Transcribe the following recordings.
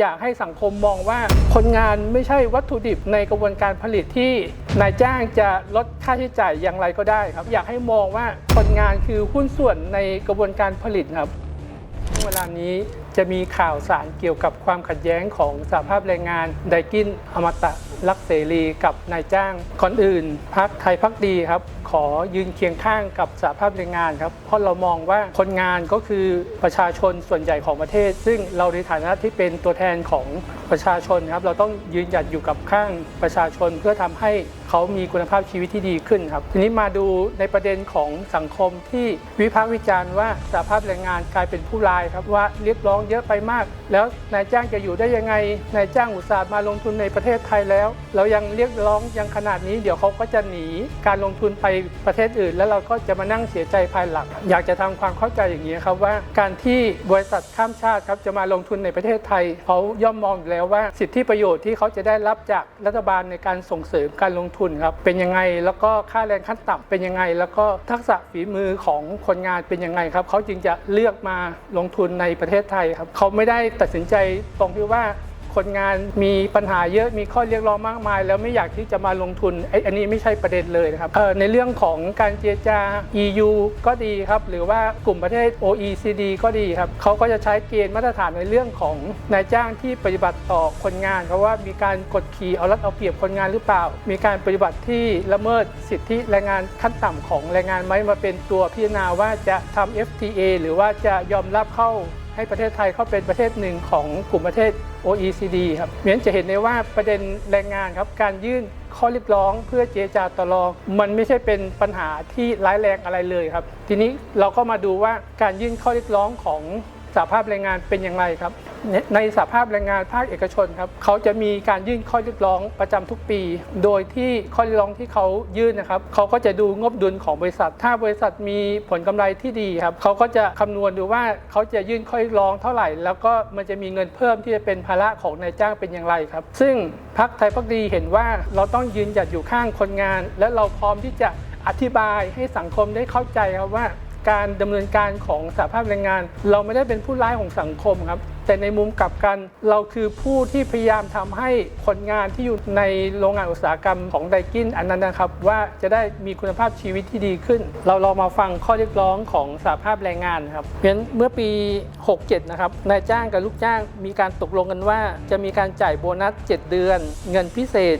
อยากให้สังคมมองว่าคนงานไม่ใช่วัตถุดิบในกระบวนการผลิตที่นายจ้างจะลดค่าใช้จ่ายอย่างไรก็ได้ครับ อยากให้มองว่าคนงานคือหุ้นส่วนในกระบวนการผลิตครับเวลานี้จะมีข่าวสารเกี่ยวกับความขัดแย้งของสหภาพแรงงานไดกินอมตะรักเสรีกับนายจ้างคนอื่นพักไทยพักดีครับ อยืนเคียงข้างกับสหภาพแรงงานครับ เพราะเรามองว่าคนงานก็คือประชาชนส่วนใหญ่ของประเทศ ซึ่งเราในฐานะที่เป็นตัวแทนของประชาชนครับ เราต้องยืนหยัดอยู่กับข้างประชาชนเพื่อทำให้เขามีคุณภาพชีวิตที่ดีขึ้นครับ ทีนี้มาดูในประเด็นของสังคมที่วิพากษ์วิจารณ์ว่าสหภาพแรงงานกลายเป็นผู้ร้ายครับว่าเรียกร้องเยอะไปมาก แล้วนายจ้างจะอยู่ได้ยังไงนายจ้างอุตสาห์มาลงทุนในประเทศไทยแล้ว เรายังเรียกร้องยังขนาดนี้เดี๋ยวเขาก็จะหนีการลงทุนไปประเทศอื่น แล้วเราก็จะมานั่งเสียใจภายหลัง อยากจะทำความเข้าใจอย่างนี้ครับว่าการที่บริษัทข้ามชาติครับจะมาลงทุนในประเทศไทยเขาย่อมมองอยู่แล้วว่าสิทธิประโยชน์ที่เขาจะได้รับจากรัฐบาลในการส่งเสริมการลงทุนครับเป็นยังไงแล้วก็ค่าแรงขั้นต่ำเป็นยังไง แล้วก็ทักษะฝีมือของคนงานเป็นยังไงครับเขาจึงจะเลือกมาลงทุนในประเทศไทยครับเขาไม่ได้ตัดสินใจตรงที่ว่า คนงานมีปัญหาเยอะมีข้อเรียกร้องมากมาย แล้วไม่อยากที่จะมาลงทุนไอ้อันนี้ไม่ใช่ประเด็นเลยนะครับในเรื่องของการเจรจา EU ก็ดีครับ หรือว่ากลุ่มประเทศ OECD ก็ดีครับเขาก็จะใช้เกณฑ์มาตรฐานในเรื่องของนายจ้างที่ปฏิบัติต่อคนงานเพราะว่ามีการกดขี่เอารัดเอาเปรียบคนงานหรือเปล่า มีการปฏิบัติที่ละเมิดสิทธิแรงงานขั้นต่ำของแรงงานไหมมาเป็นตัวพิจารณาว่าจะทำ FTA หรือว่าจะยอมรับเข้า ให้ประเทศไทยเข้าเป็นประเทศหนึ่งของกลุ่มประเทศ OECD ครับเมียนจะเห็นได้ว่าประเด็นแรงงานครับการยื่นข้อเรียกร้องเพื่อเจรจาต่อรอง มันไม่ใช่เป็นปัญหาที่ร้ายแรงอะไรเลยครับ ทีนี้เราก็มาดูว่าการยื่นข้อเรียกร้องของสหภาพแรงงานเป็นอย่างไรครับ ในในสภาพแรงงานภาคเอกชนครับเขาจะมีการยื่นข้อเรียกร้องประจำทุกปี โดยที่ข้อเรียกร้องที่เขายื่นนะครับเขาก็จะดูงบดุลของบริษัท ถ้าบริษัทมีผลกำไรที่ดีครับเขาก็จะคำนวณดูว่าเขาจะยื่นข้อเรียกร้องเท่าไหร่ แล้วก็มันจะมีเงินเพิ่มที่จะเป็นภาระของนายจ้างเป็นอย่างไรครับ ซึ่งพักไทยพักดีเห็นว่าเราต้องยืนหยัดอยู่ข้างคนงาน และเราพร้อมที่จะอธิบายให้สังคมได้เข้าใจครับว่า การดำเนินการของสหภาพแรงงาน เราไม่ได้เป็นผู้ร้ายของสังคมครับ แต่ในมุมกลับกันเราคือผู้ที่พยายามทำให้คนงานที่อยู่ในโรงงานอุตสาหกรรมของไดกินอันนั้นนะครับ ว่าจะได้มีคุณภาพชีวิตที่ดีขึ้น เราลองมาฟังข้อเรียกร้องของสหภาพแรงงานครับเพราะฉะนั้นเมื่อปี 67 นะครับนายจ้างกับลูกจ้างมีการตกลงกันว่า จะมีการจ่ายโบนัส 7 เดือน เงินพิเศษ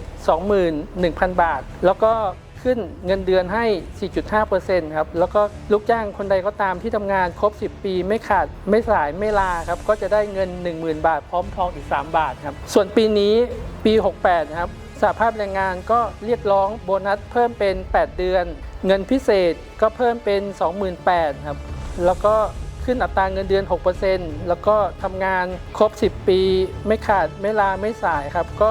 21,000 บาท แล้วก็ ขึ้นเงินเดือนให้ 4.5%ครับ แล้วก็ลูกจ้างคนใดก็ตามที่ทำงานครบ 10 ปี ไม่ขาดไม่สายไม่ลาครับ ก็จะได้เงิน 10,000 บาท พร้อมทองอีก 3 บาทครับ ส่วนปีนี้ปี 68 ครับสหภาพแรงงานก็เรียกร้องโบนัสเพิ่มเป็น 8 เดือน เงินพิเศษก็เพิ่มเป็น 28,000ครับ แล้วก็ขึ้นอัตราเงินเดือน 6%แล้วก็ทำงานครบ 10 ปี ไม่ขาดไม่ลาไม่สายครับ ก็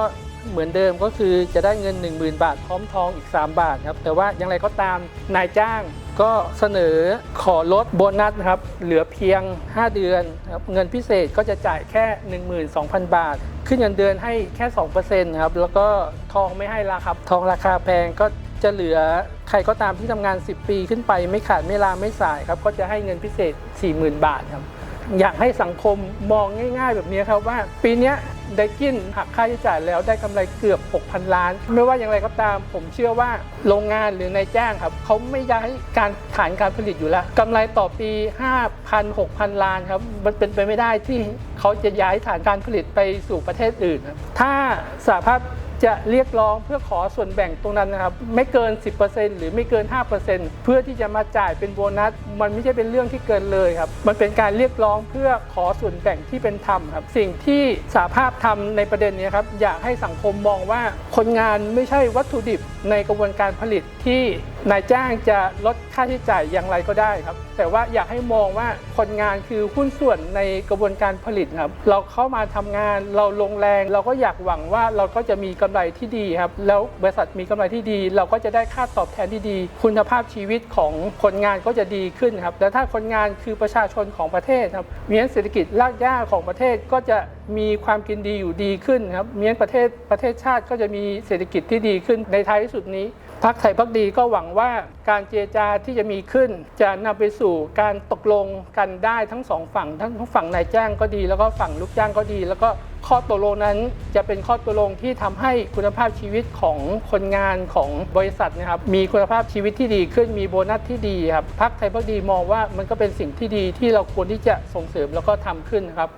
เหมือนเดิมก็คือจะได้เงิน 10,000 บาทพร้อมทองอีก 3 บาทครับแต่ว่าอย่างไรก็ตามนายจ้างก็เสนอขอลดโบนัสครับเหลือเพียง 5 เดือนครับเงินพิเศษก็จะจ่ายแค่ 12,000 บาท ขึ้นเงินเดือนให้แค่2%ครับแล้วก็ทองไม่ให้ละครับทองราคาแพงก็จะเหลือใครก็ตามที่ทำงาน 10 ปีขึ้นไปไม่ขาดไม่ลาไม่สายครับก็จะให้เงินพิเศษ 40,000 บาทครับ อยากให้สังคมมองง่าย ๆ แบบนี้ครับว่า ปีนี้ไดกินหักค่าใช้จ่ายแล้วได้กำไรเกือบ 6,000 ล้าน ไม่ว่าอย่างไรก็ตาม ผมเชื่อว่าโรงงานหรือนายจ้างครับเขาไม่ย้ายการฐานการผลิตอยู่แล้วกำไรต่อปี 5,000 6,000 ล้านครับมันเป็นไปไม่ได้ที่เขาจะย้ายฐานการผลิตไปสู่ประเทศอื่น ถ้าสหภาพ จะเรียกร้องเพื่อขอส่วนแบ่งตรงนั้นนะครับ ไม่เกิน 10%หรือไม่เกิน 5%เพื่อที่จะมาจ่ายเป็นโบนัส มันไม่ใช่เป็นเรื่องที่เกินเลยครับ มันเป็นการเรียกร้องเพื่อขอส่วนแบ่งที่เป็นธรรมครับ สิ่งที่สาภาพทำในประเด็นนี้ครับอยากให้สังคมมองว่าคนงานไม่ใช่วัตถุดิบ ในกระบวนการผลิตที่นายจ้างจะลดค่าใช้จ่ายอย่างไรก็ได้ครับ แต่ว่าอยากให้มองว่าคนงานคือหุ้นส่วนในกระบวนการผลิตครับ เราเข้ามาทำงานเราลงแรง เราก็อยากหวังว่าเราก็จะมีกำไรที่ดีครับ แล้วบริษัทมีกำไรที่ดี เราก็จะได้ค่าตอบแทนที่ดี คุณภาพชีวิตของคนงานก็จะดีขึ้นครับและถ้าคนงานคือประชาชนของประเทศครับมีเศรษฐกิจรากหญ้าของประเทศก็จะมีความกินดีอยู่ดีขึ้นครับเมีประเทศประเทศชาติก็จะมีเศรษฐกิจที่ดีขึ้นในท้ายที่สุดนี้พรรคไทยพักดีก็หวังว่าการเจรจาที่จะมีขึ้น จะนำไปสู่การตกลงกันได้ทั้งสองฝั่งทั้งฝั่งนายจ้างก็ดี แล้วก็ฝั่งลูกจ้างก็ดี แล้วก็ข้อตกลงนั้นจะเป็นข้อตกลงที่ทำให้คุณภาพชีวิตของคนงานของบริษัทนะครับมีคุณภาพชีวิตที่ดีขึ้นมีโบนัสที่ดีครับพรรคไทยพักดีมองว่ามันก็เป็นสิ่งที่ดีที่เราควรที่จะส่งเสริมแล้วก็ทำขึ้นครับ